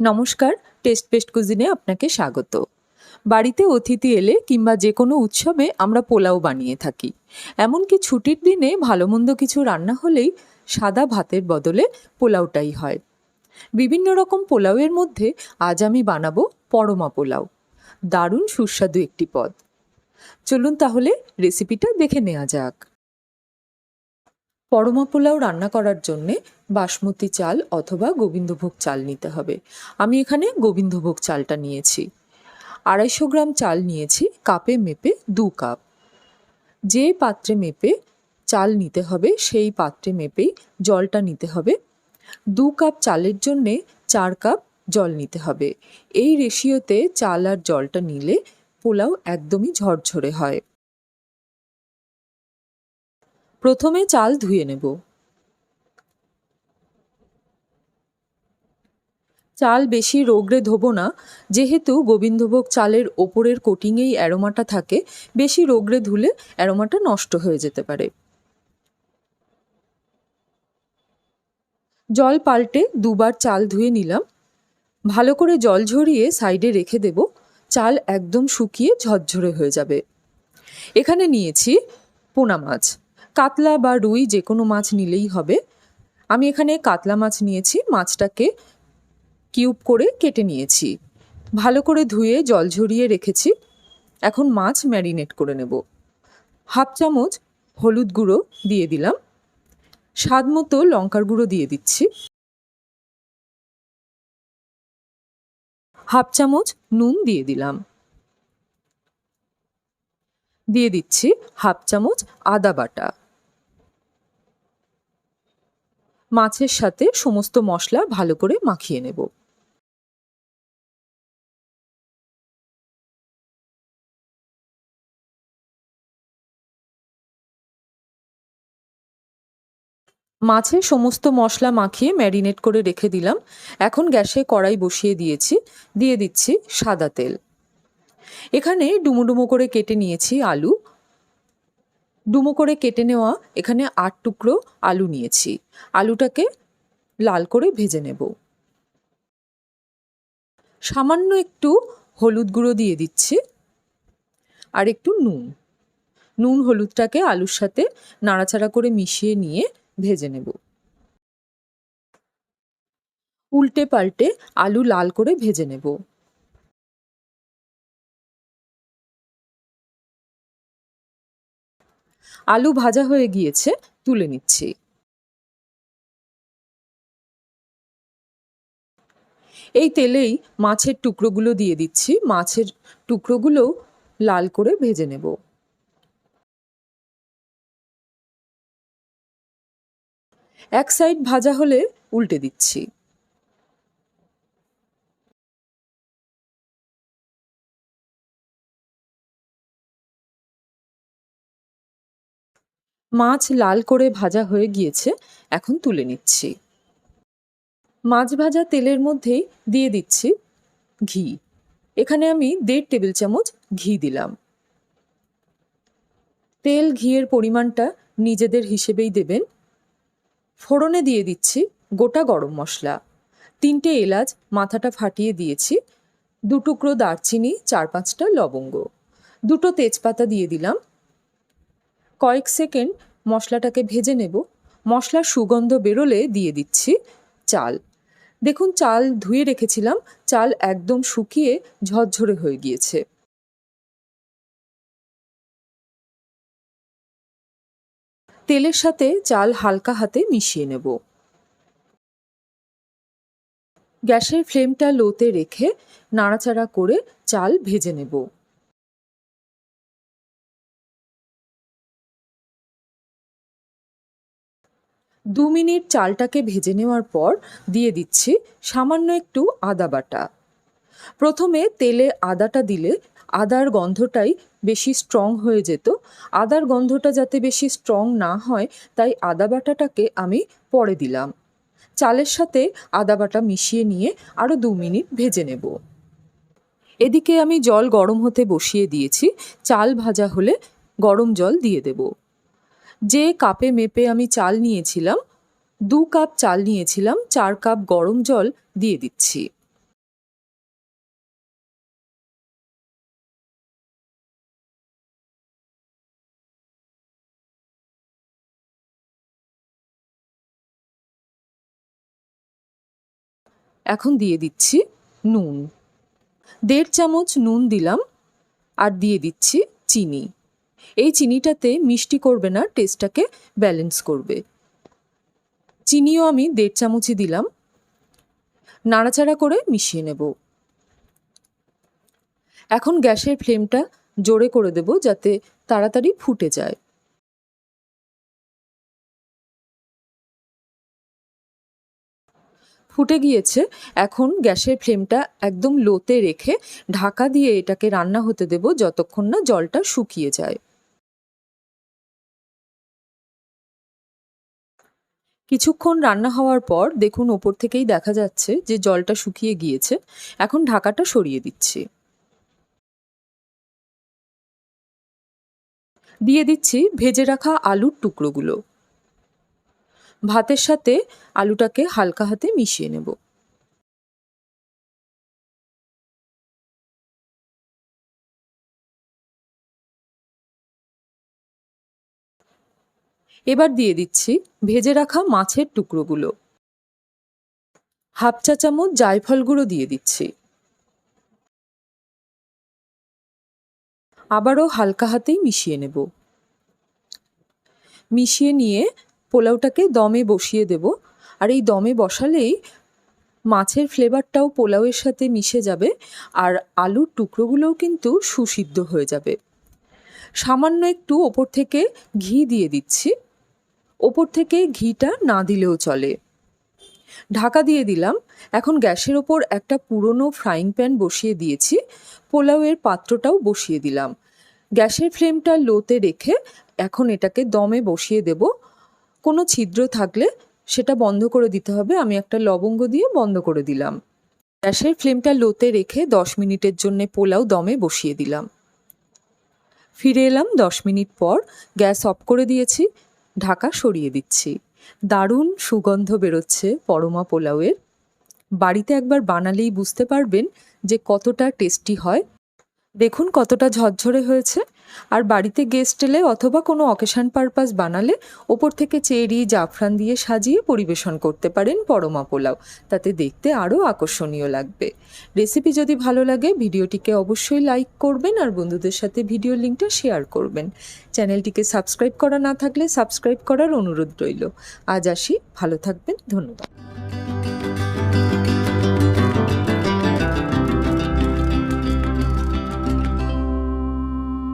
নমস্কার, test paste কুজিনে আপনাকে স্বাগত। বাড়িতে অতিথি এলে কিংবা যে কোনো উৎসবে আমরা পোলাও বানিয়ে থাকি। এমনকি ছুটির দিনে ভালো মন্দ কিছু রান্না হলেই সাদা ভাতের বদলে পোলাওটাই হয়। বিভিন্ন রকম পোলাওয়ের মধ্যে আজ আমি বানাবো পরমা পোলাও। দারুণ সুস্বাদু একটি পদ। চলুন তাহলে রেসিপিটা দেখে নেওয়া যাক। পরমা পোলাও রান্না করার জন্যে বাসমতি চাল অথবা গোবিন্দভোগ চাল নিতে হবে। আমি এখানে গোবিন্দভোগ চালটা নিয়েছি। আড়াইশো গ্রাম চাল নিয়েছি, কাপে মেপে দু কাপ। যে পাত্রে মেপে চাল নিতে হবে, সেই পাত্রে মেপেই জলটা নিতে হবে। দু কাপ চালের জন্যে চার কাপ জল নিতে হবে। এই রেশিওতে চাল আর জলটা নিলে পোলাও একদমই ঝরঝরে হয়। প্রথমে চাল ধুয়ে নেব। চাল বেশি রোগড়ে ধোবো না, যেহেতু গোবিন্দভোগ চালের ওপরের কোটিংয়েই অ্যারোমাটা থাকে, বেশি রোগড়ে ধুলে অ্যারোমাটা নষ্ট হয়ে যেতে পারে। জল পাল্টে দুবার চাল ধুয়ে নিলাম। ভালো করে জল ঝরিয়ে সাইডে রেখে দেব, চাল একদম শুকিয়ে ঝরঝরে হয়ে যাবে। এখানে নিয়েছি পোনা মাছ। কাতলা বা রুই যে কোনো মাছ নিলেই হবে। আমি এখানে কাতলা মাছ নিয়েছি, মাছটাকে কিউব করে কেটে নিয়েছি। ভালো করে ধুয়ে জল ঝরিয়ে রেখেছি। এখন মাছ ম্যারিনেট করে নেব। হাফ চামচ হলুদ গুঁড়ো দিয়ে দিলাম। স্বাদ মতো লঙ্কার গুঁড়ো দিয়ে দিচ্ছি। হাফ চামচ নুন দিয়ে দিলাম। দিয়ে দিচ্ছি হাফ চামচ আদা বাটা। মাছের সাথে সমস্ত মশলা ভালো করে মাখিয়ে নেব। মাছে সমস্ত মশলা মাখিয়ে ম্যারিনেট করে রেখে দিলাম। এখন গ্যাসে কড়াই বসিয়ে দিয়েছি। দিয়ে দিচ্ছি সাদা তেল। এখানে ডুমো ডুমো করে কেটে নিয়েছি আলু। ডুমো করে কেটে নেওয়া এখানে আট টুকরো আলু নিয়েছি। আলুটাকে লাল করে ভেজে নেব। সামান্য একটু হলুদ গুঁড়ো দিয়ে দিচ্ছি আর একটু নুন। নুন হলুদটাকে আলুর সাথে নাড়াচাড়া করে মিশিয়ে নিয়ে ভেজে নেব। উল্টে পাল্টে আলু লাল করে ভেজে নেব। আলু ভাজা হয়ে গিয়েছে, তুলে নিচ্ছি। এই তেলেই মাছের টুকরোগুলো দিয়ে দিচ্ছি। মাছের টুকরোগুলোও লাল করে ভেজে নেব। এক সাইড ভাজা হলে উল্টে দিচ্ছি। মাছ লাল করে ভাজা হয়ে গিয়েছে, এখন তুলে নিচ্ছি। মাছ ভাজা তেলের মধ্যেই দিয়ে দিচ্ছি ঘি। এখানে আমি দেড় টেবিল চামচ ঘি দিলাম। তেল ঘিয়ের পরিমাণটা নিজেদের হিসেবেই দেবেন। ফোড়নে দিয়ে দিচ্ছি গোটা গরম মশলা। তিনটে এলাচ মাথাটা ফাটিয়ে দিয়েছি। দু টুকরো দারচিনি, চার পাঁচটা লবঙ্গ। দুটো তেজপাতা দিয়ে দিলাম। কয়েক সেকেন্ড মশলাটাকে ভেজে নেব। মশলার সুগন্ধ বেরোলে দিয়ে দিচ্ছি চাল। দেখুন, চাল ধুয়ে রেখেছিলাম। চাল একদম শুকিয়ে ঝরঝরে হয়ে গিয়েছে। তেলের সাথে চাল হালকা হাতে মিশিয়ে নেব। গ্যাসের ফ্লেমটা লোতে রেখে নাড়াচাড়া করে চাল ভেজে নেব। দু মিনিট চালটাকে ভেজে নেওয়ার পর দিয়ে দিচ্ছি সামান্য একটু আদা বাটা। প্রথমে তেলে আদাটা দিলে আদার গন্ধটাই বেশি স্ট্রং হয়ে যেত। আদার গন্ধটা যাতে বেশি স্ট্রং না হয়, তাই আদা বাটাটাকে আমি পরে দিলাম। চালের সাথে আদা বাটা মিশিয়ে নিয়ে আরও দু মিনিট ভেজে নেব। এদিকে আমি জল গরম হতে বসিয়ে দিয়েছি। চাল ভাজা হলে গরম জল দিয়ে দেব। যে কাপে মেপে আমি চাল নিয়েছিলাম, দু কাপ চাল নিয়েছিলাম, চার কাপ গরম জল দিয়ে দিচ্ছি। এখন দিয়ে দিচ্ছি নুন। দেড় চামচ নুন দিলাম, আর দিয়ে দিচ্ছি চিনি। এই চিনিটাতে মিষ্টি করবে না, টেস্টটাকে ব্যালেন্স করবে। চিনিও আমি দেড় চামচই দিলাম। নাড়াচাড়া করে মিশিয়ে নেব। এখন গ্যাসের ফ্লেমটা জোরে করে দেব যাতে তাড়াতাড়ি ফুটে যায়। ফুটে গিয়েছে। এখন গ্যাসের ফ্লেমটা একদম লোতে রেখে ঢাকা দিয়ে এটাকে রান্না হতে দেব যতক্ষণ না জলটা শুকিয়ে যায়। কিছুক্ষণ রান্না হওয়ার পর দেখুন ওপর থেকেই দেখা যাচ্ছে যে জলটা শুকিয়ে গিয়েছে। এখন ঢাকাটা সরিয়ে দিচ্ছি। দিয়ে দিচ্ছি ভেজে রাখা আলুর টুকরোগুলো। ভাতের সাথে আলুটাকে হালকা হাতে মিশিয়ে নেব। এবার দিয়ে দিচ্ছি ভেজে রাখা মাছের টুকরোগুলো। হাফ চা চামচ জায়ফল গুঁড়ো দিয়ে দিচ্ছি। আবারও হালকা হাতেই মিশিয়ে নেব। মিশিয়ে নিয়ে পোলাওটাকে দমে বসিয়ে দেব। আর এই দমে বসালেই মাছের ফ্লেভারটাও পোলাওয়ের সাথে মিশে যাবে আর আলুর টুকরোগুলোও কিন্তু সুসিদ্ধ হয়ে যাবে। সামান্য একটু ওপর থেকে ঘি দিয়ে দিচ্ছি। ওপর থেকে ঘিটা না দিলেও চলে। ঢাকা দিয়ে দিলাম। এখন গ্যাসের ওপর একটা পুরনো ফ্রাইং প্যান বসিয়ে দিয়েছি। পোলাওয়ের পাত্রটাও বসিয়ে দিলাম। গ্যাসের ফ্লেমটা লোতে রেখে এখন এটাকে দমে বসিয়ে দেব। কোনো ছিদ্র থাকলে সেটা বন্ধ করে দিতে হবে। আমি একটা লবঙ্গ দিয়ে বন্ধ করে দিলাম। গ্যাসের ফ্লেমটা লোতে রেখে দশ মিনিটের জন্য পোলাও দমে বসিয়ে দিলাম। ফিরে এলাম দশ মিনিট পর। গ্যাস অফ করে দিয়েছি। ঢাকা সরিয়ে দিচ্ছি। দারুণ সুগন্ধ বেরোচ্ছে পরমা পোলাওয়ের। বাড়িতে একবার বানালেই বুঝতে পারবেন যে কতটা টেস্টি হয় দেখুন কতটা ঝরঝরে হয়েছে। আর বাড়িতে গেস্ট এলে অথবা কোনো অকেশান পারপাস বানালে ওপর থেকে চেরি, জাফরান দিয়ে সাজিয়ে পরিবেশন করতে পারেন পরমা পোলাও। তাতে দেখতে আরও আকর্ষণীয় লাগবে। রেসিপি যদি ভালো লাগে, ভিডিওটিকে অবশ্যই লাইক করবেন আর বন্ধুদের সাথে ভিডিও লিঙ্কটা শেয়ার করবেন। চ্যানেলটিকে সাবস্ক্রাইব করা না থাকলে সাবস্ক্রাইব করার অনুরোধ রইল। আজ আসি, ভালো থাকবেন, ধন্যবাদ।